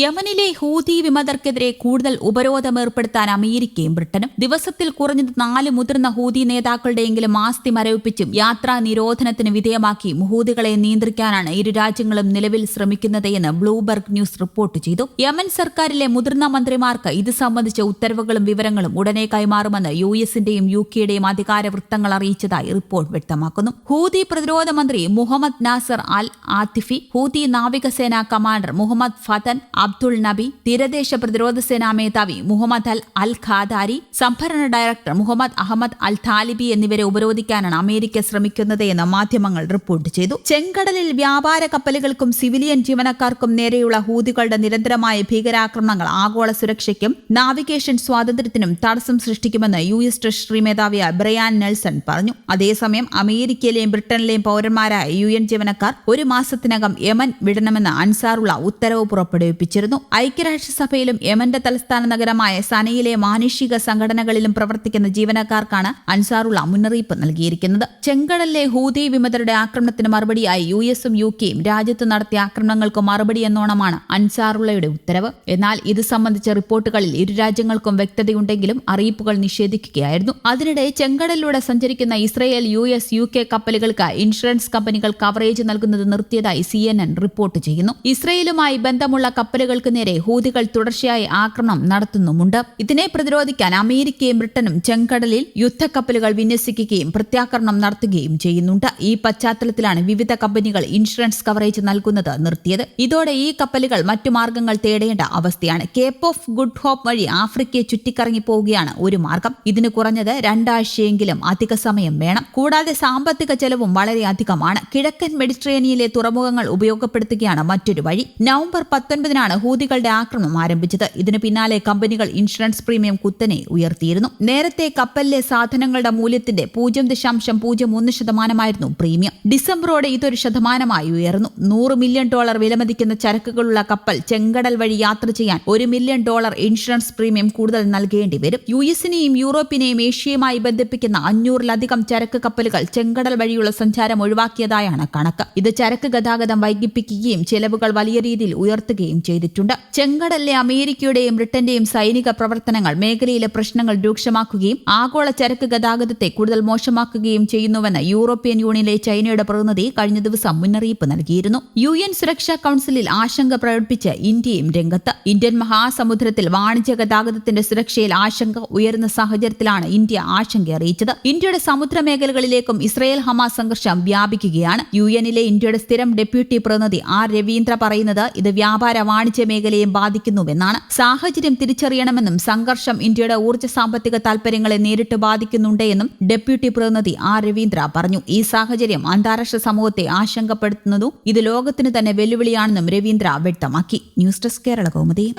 യമനിലെ ഹൂതി വിമതർക്കെതിരെ കൂടുതൽ ഉപരോധം ഏർപ്പെടുത്താൻ അമേരിക്കയും ബ്രിട്ടനും ദിവസത്തിൽ കുറഞ്ഞത് നാല് മുതിർന്ന ഹൂതി നേതാക്കളുടെയെങ്കിലും ആസ്തി മരവിപ്പിച്ചും യാത്രാ നിരോധനത്തിന് വിധേയമാക്കി ഹൂതികളെ നിയന്ത്രിക്കാനാണ് ഇരു രാജ്യങ്ങളും നിലവിൽ ശ്രമിക്കുന്നത് എന്ന് ബ്ലൂബർഗ് ന്യൂസ് റിപ്പോർട്ട് ചെയ്തു. യമൻ സർക്കാരിലെ മുതിർന്ന മന്ത്രിമാർക്ക് ഇത് സംബന്ധിച്ച ഉത്തരവുകളും വിവരങ്ങളും ഉടനെ കൈമാറുമെന്ന് യു എസിന്റെയും യു കെയുടെയും അധികാര വൃത്തങ്ങൾ അറിയിച്ചതായി റിപ്പോർട്ട് വ്യക്തമാക്കുന്നു. ഹൂതി പ്രതിരോധ മന്ത്രി Muhammad Nasser al Atifi Houthi നാവികസേന commander Muhammad Fathan Abdul Nabi തീരദേശ പ്രതിരോധ സേനാ മേധാവി മുഹമ്മദ് അൽ അൽ ഖാദാരി സംഭരണ director Muhammad Ahmad al Talibi എന്നിവരെ ഉപരോധിക്കാനാണ് അമേരിക്ക ശ്രമിക്കുന്നത് എന്ന് മാധ്യമങ്ങൾ റിപ്പോർട്ട് ചെയ്തു. ചെങ്കടലിൽ വ്യാപാര കപ്പലുകൾക്കും സിവിലിയൻ ജീവനക്കാർക്കും നേരെയുള്ള ഹൂതികളുടെ നിരന്തരമായ ഭീകരാക്രമണങ്ങൾ ആഗോള സുരക്ഷയ്ക്കും നാവിഗേഷൻ സ്വാതന്ത്ര്യത്തിനും തടസ്സം സൃഷ്ടിക്കുമെന്ന് യു എസ് ട്രഷറി മേധാവിയായ ബ്രയാൻ നെൽസൺ പറഞ്ഞു. അതേസമയം അമേരിക്കയിലെയും ബ്രിട്ടനിലെയും പൌരന്മാരായ യു എൻ ജീവനക്കാർ ഒരു മാസത്തിനകം യമൻ വിടണമെന്ന് അൻസാറുള്ള ഉത്തരവ് പുറപ്പെടുവിപ്പിച്ചിരുന്നു ഐക്യരാഷ്ട്രസഭയിലും യമന്റെ തലസ്ഥാന നഗരമായ സനയിലെ മാനുഷിക സംഘടനകളിലും പ്രവർത്തിക്കുന്ന ജീവനക്കാർക്കാണ് അൻസാറുള്ള മുന്നറിയിപ്പ് നൽകിയിരിക്കുന്നത്. ചെങ്കടലിലെ ഹൂതി വിമതരുടെ ആക്രമണത്തിന് മറുപടിയായി യു എസും യു കെയും രാജ്യത്ത് നടത്തിയ ആക്രമണങ്ങൾക്ക് മറുപടി എന്നോണമാണ് അൻസാറുള്ളയുടെ ഉത്തരവ്. എന്നാൽ ഇത് സംബന്ധിച്ച റിപ്പോർട്ടുകളിൽ ഇരു രാജ്യങ്ങൾക്കും വ്യക്തതയുണ്ടെങ്കിലും അറിയിപ്പുകൾ നിഷേധിക്കുകയായിരുന്നു. അതിനിടെ ചെങ്കടലിലൂടെ സഞ്ചരിക്കുന്ന Israel U S U K കപ്പലുകൾക്ക് ഇൻഷുറൻസ് കമ്പനികൾ കവറേജ് നൽകുന്നത് നിർത്തിയതായി സി റിപ്പോർട്ട് ചെയ്യുന്നു. ഇസ്രയേലുമായി ബന്ധമുള്ള കപ്പലുകൾക്ക് നേരെ ഹൂതികൾ തുടർച്ചയായി ആക്രമണം നടത്തുന്നുമുണ്ട്. ഇതിനെ പ്രതിരോധിക്കാൻ അമേരിക്കയും ബ്രിട്ടനും ചെങ്കടലിൽ യുദ്ധക്കപ്പലുകൾ വിന്യസിക്കുകയും പ്രത്യാക്രമണം നടത്തുകയും ചെയ്യുന്നുണ്ട്. ഈ പശ്ചാത്തലത്തിലാണ് വിവിധ കമ്പനികൾ ഇൻഷുറൻസ് കവറേജ് നൽകുന്നത് നിർത്തിയത്. ഇതോടെ ഈ കപ്പലുകൾ മറ്റു മാർഗങ്ങൾ തേടേണ്ട അവസ്ഥയാണ്. കേപ്പ് ഓഫ് ഗുഡ് ഹോപ്പ് വഴി ആഫ്രിക്കയെ ചുറ്റിക്കറങ്ങി പോവുകയാണ് ഒരു മാർഗം. ഇതിന് കുറഞ്ഞത് രണ്ടാഴ്ചയെങ്കിലും അധിക സമയം വേണം. കൂടാതെ സാമ്പത്തിക ചെലവും വളരെയധികമാണ് കിഴക്കൻ മെഡിറ്ററേനിയയിലെ തുറമുഖങ്ങൾ ഉപയോഗപ്പെടുത്തുകയാണ് മറ്റൊരു വഴി. നവംബർ പത്തൊൻപതിനാണ് ഹൂതികളുടെ ആക്രമണം ആരംഭിച്ചത്. ഇതിന് പിന്നാലെ കമ്പനികൾ ഇൻഷുറൻസ് പ്രീമിയം കുത്തനെ ഉയർത്തിയിരുന്നു. നേരത്തെ കപ്പലിലെ സാധനങ്ങളുടെ മൂല്യത്തിന്റെ പൂജ്യം ദശാംശം പൂജ്യം ഒന്ന് ശതമാനമായിരുന്നു പ്രീമിയം. ഡിസംബറോടെ ഇതൊരു ശതമാനമായി ഉയർന്നു. നൂറ് മില്യൺ ഡോളർ വിലമതിക്കുന്ന ചരക്കുകളുള്ള കപ്പൽ ചെങ്കടൽ വഴി യാത്ര ചെയ്യാൻ ഒരു മില്യൺ ഡോളർ ഇൻഷുറൻസ് പ്രീമിയം കൂടുതൽ നൽകേണ്ടി വരും. യു എസിനെയും യൂറോപ്പിനെയും ഏഷ്യയുമായി ബന്ധിപ്പിക്കുന്ന അഞ്ഞൂറിലധികം ചരക്ക് കപ്പലുകൾ ചെങ്കടൽ വഴിയുള്ള സഞ്ചാരം ഒഴിവാക്കിയതായാണ് കണക്ക്. ഇത് ചരക്ക് ഗതാഗതം വൈകിപ്പിക്കുകയും ചെലവുകൾ വലിയ രീതിയിൽ ഉയർത്തുകയും ചെയ്തിട്ടുണ്ട്. ചെങ്കടലിലെ അമേരിക്കയുടെയും ബ്രിട്ടന്റെയും സൈനിക പ്രവർത്തനങ്ങൾ മേഖലയിലെ പ്രശ്നങ്ങൾ രൂക്ഷമാക്കുകയും ആഗോള ചരക്ക് ഗതാഗതത്തെ കൂടുതൽ മോശമാക്കുകയും ചെയ്യുന്നുവെന്ന് യൂറോപ്യൻ യൂണിയനിലെ ചൈനയുടെ പ്രതിനിധി കഴിഞ്ഞ ദിവസം മുന്നറിയിപ്പ് നൽകിയിരുന്നു. യു എൻ സുരക്ഷാ കൌൺസിലിൽ ആശങ്ക പ്രകടിപ്പിച്ച് ഇന്ത്യയും രംഗത്ത്. ഇന്ത്യൻ മഹാസമുദ്രത്തിൽ വാണിജ്യ ഗതാഗതത്തിന്റെ സുരക്ഷയിൽ ആശങ്ക ഉയരുന്ന സാഹചര്യത്തിലാണ് ഇന്ത്യ ആശങ്ക അറിയിച്ചത്. ഇന്ത്യയുടെ സമുദ്ര മേഖലകളിലേക്കും ഇസ്രയേൽ ഹമാസ് സംഘർഷം വ്യാപിക്കുകയാണ്. യു എനിലെ ഇന്ത്യയുടെ സ്ഥിരം ഡെപ്യൂട്ടി പ്രതിനിധി ആർ രവീന്ദ്ര പറയുന്നത് ഇത് വ്യാപാര വാണിജ്യ മേഖലയെയും ബാധിക്കുന്നുവെന്നാണ് സാഹചര്യം തിരിച്ചറിയണമെന്നും സംഘർഷം ഇന്ത്യയുടെ ഊർജ സാമ്പത്തിക താൽപര്യങ്ങളെ നേരിട്ട് ബാധിക്കുന്നുണ്ടെന്നും ഡെപ്യൂട്ടി പ്രതിനിധി ആർ രവീന്ദ്ര പറഞ്ഞു. ഈ സാഹചര്യം അന്താരാഷ്ട്ര സമൂഹത്തെ ആശങ്കപ്പെടുത്തുന്നതും ഇത് ലോകത്തിന് തന്നെ വെല്ലുവിളിയാണെന്നും രവീന്ദ്ര വ്യക്തമാക്കി. News desk Kerala Kaumudi.